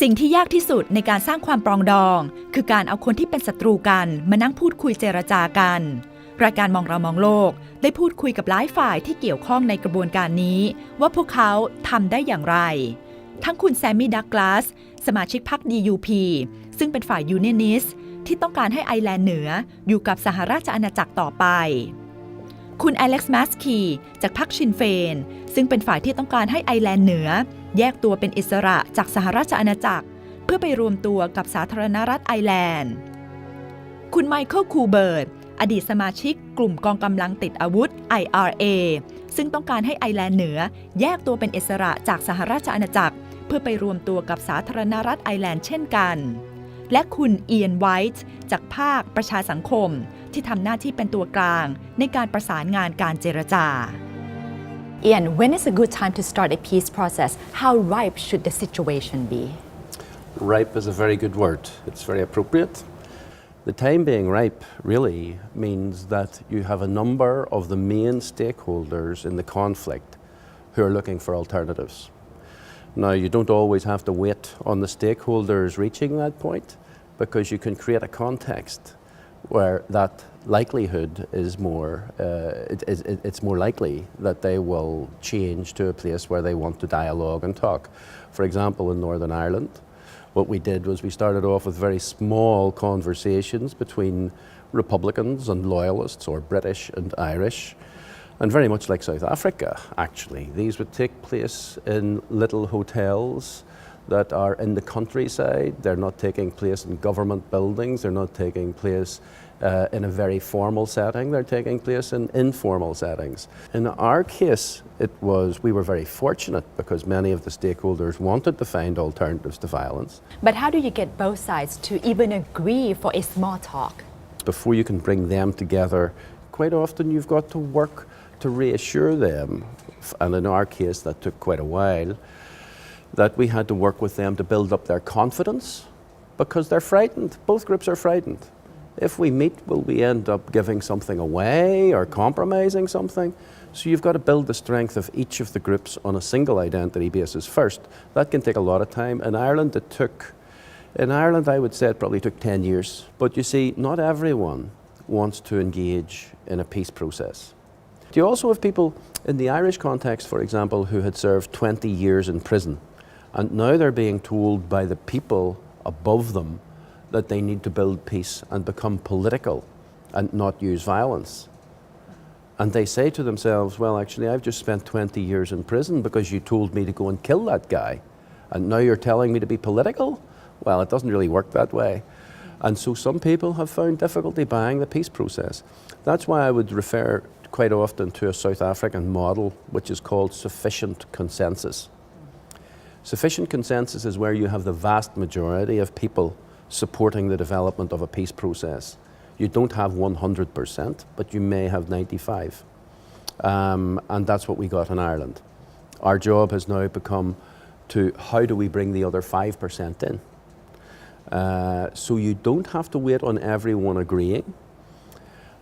สิ่งที่ยากที่สุดในการสร้างความปรองดอง คือการเอาคนที่เป็นศัตรูกันมานั่งพูดคุยเจรจากัน รายการมองเรามองโลก ได้พูดคุยกับหลายฝ่ายที่เกี่ยวข้องในกระบวนการนี้ ว่าพวกเขาทำได้อย่างไร ทั้งคุณแซมมี่ดักลาสสมาชิกพรรค DUP ซึ่งเป็นฝ่ายยูเนียนิสที่ต้องการให้ไอร์แลนด์เหนืออยู่กับสหราชอาณาจักรต่อไป คุณอเล็กซ์มัสคีจากพรรคชินเฟน ซึ่งเป็นฝ่ายที่ต้องการให้ไอร์แลนด์เหนือ แยกตัวเป็นอิสระจากสหราชอาณาจักร เพื่อไปรวมตัวกับสาธารณรัฐไอร์แลนด์ คุณไมเคิลคูเบิร์ตอดีตสมาชิกกลุ่มกองกำลังติดอาวุธ IRA ซึ่งต้องการให้ไอร์แลนด์เหนือ แยกตัวเป็นอิสระจากสหราชอาณาจักร เพื่อไปรวมตัวกับสาธารณรัฐไอร์แลนด์เช่นกัน และคุณเอียนไวท์จากภาคประชาสังคม ที่ทำหน้าที่เป็นตัวกลางในการประสานงานการเจรจา Ian, when is a good time to start a peace process? How ripe should the situation be? Ripe is a very good word. It's very appropriate. The time being ripe really means that you have a number of the main stakeholders in the conflict who are looking for alternatives. Now, you don't always have to wait on the stakeholders reaching that point because you can create a context where that likelihood is more, uh, it, it, it's more likely that they will change to a place where they want to dialogue and talk. For example, in Northern Ireland, what we did was we started off with very small conversations between Republicans and Loyalists, or British and Irish, and very much like South Africa, actually. These would take place in little hotels that are in the countryside. They're not taking place in government buildings, they're not taking place uh, in a very formal setting, they're taking place in informal settings. In our case, it was we were very fortunate because many of the stakeholders wanted to find alternatives to violence. But how do you get both sides to even agree for a small talk? Before you can bring them together, quite often you've got to work to reassure them, and in our case, that took quite a while, that we had to work with them to build up their confidence because they're frightened. Both groups are frightened. If we meet, will we end up giving something away or compromising something? So you've got to build the strength of each of the groups on a single identity basis first. That can take a lot of time. In Ireland, it took, in Ireland, I would say it probably took 10 years. But you see, not everyone wants to engage in a peace process. Do you also have people in the Irish context, for example, who had served 20 years in prison and now they're being told by the people above them that they need to build peace and become political and not use violence? And they say to themselves, Well, actually, I've just spent 20 years in prison because you told me to go and kill that guy. And now you're telling me to be political? Well, it doesn't really work that way. And so some people have found difficulty buying the peace process. That's why I would refer quite often to a South African model which is called sufficient consensus. Sufficient consensus is where you have the vast majority of people supporting the development of a peace process. You don't have 100%, but you may have 95. Um, and that's what we got in Ireland. Our job has now become to how do we bring the other 5% in? Uh, so you don't have to wait on everyone agreeing.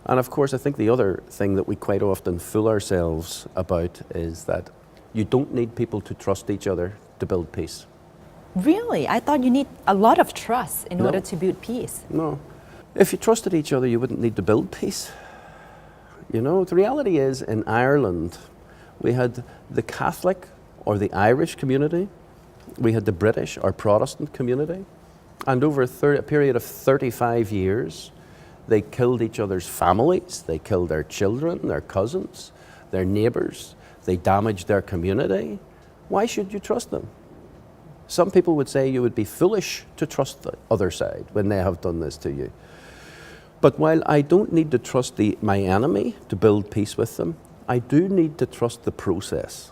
And of course, I think the other thing that we quite often fool ourselves about is that you don't need people to trust each other to build peace. Really? I thought you need a lot of trust in No. order to build peace. No. If you trusted each other, you wouldn't need to build peace. You know, the reality is in Ireland, we had the Catholic or the Irish community, we had the British or Protestant community, and over a, thir- a period of 35 years, they killed each other's families, they killed their children, their cousins, their neighbours, they damaged their community. Why should you trust them? Some people would say you would be foolish to trust the other side when they have done this to you. But while I don't need to trust the, my enemy to build peace with them, I do need to trust the process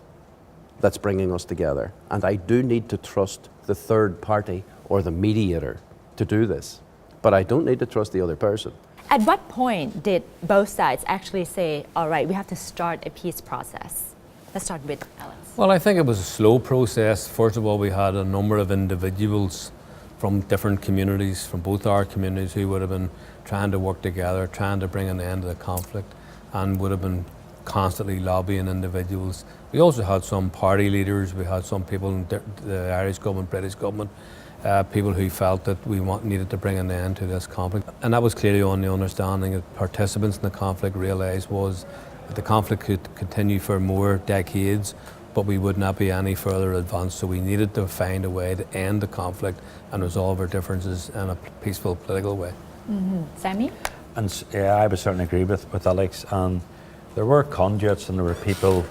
that's bringing us together. And I do need to trust the third party or the mediator to do this. But I don't need to trust the other person. At what point did both sides actually say, all right, we have to start a peace process? Let's start with Alex. Well, I think it was a slow process. First of all, we had a number of individuals from different communities, from both our communities, who would have been trying to work together, trying to bring an end to the conflict, and would have been constantly lobbying individuals. We also had some party leaders, we had some people in the Irish government, British government, uh, people who felt that we want, needed to bring an end to this conflict. And that was clearly on the understanding that participants in the conflict realised was that the conflict could continue for more decades, but we would not be any further advanced. So we needed to find a way to end the conflict and resolve our differences in a peaceful political way. Mm-hmm. Sammy? And yeah, I would certainly agree with, with Alex. And there were conduits and there were people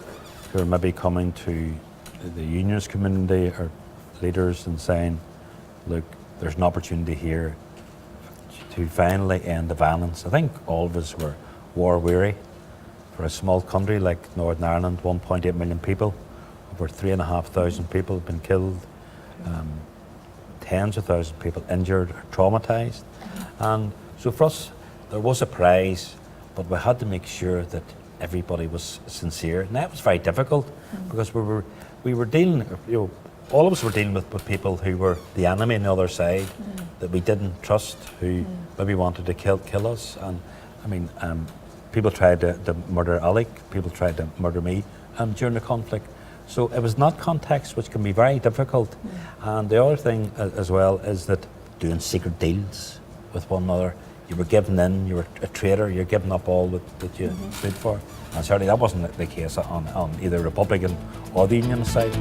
who were maybe coming to the unionist community or leaders and saying, look, there's an opportunity here to finally end the violence. I think all of us were war weary. For a small country like Northern Ireland, 1.8 million people, over 3,500 people have been killed, um, tens of thousands of people injured or traumatised. And so for us, there was a prize, but we had to make sure that everybody was sincere. And that was very difficult because we were, we were dealing, you know, all of us were dealing with, with people who were the enemy on the other side that we didn't trust, who maybe wanted to kill, kill us. And I mean, um, people tried to, to murder Alec, people tried to murder me um, during the conflict. So it was not context, which can be very difficult. Mm. And the other thing as well is that doing secret deals with one another, you were giving in, you were a traitor, you're giving up all that, that you mm-hmm. stood for. And certainly that wasn't the case on, on either Republican or the Union side.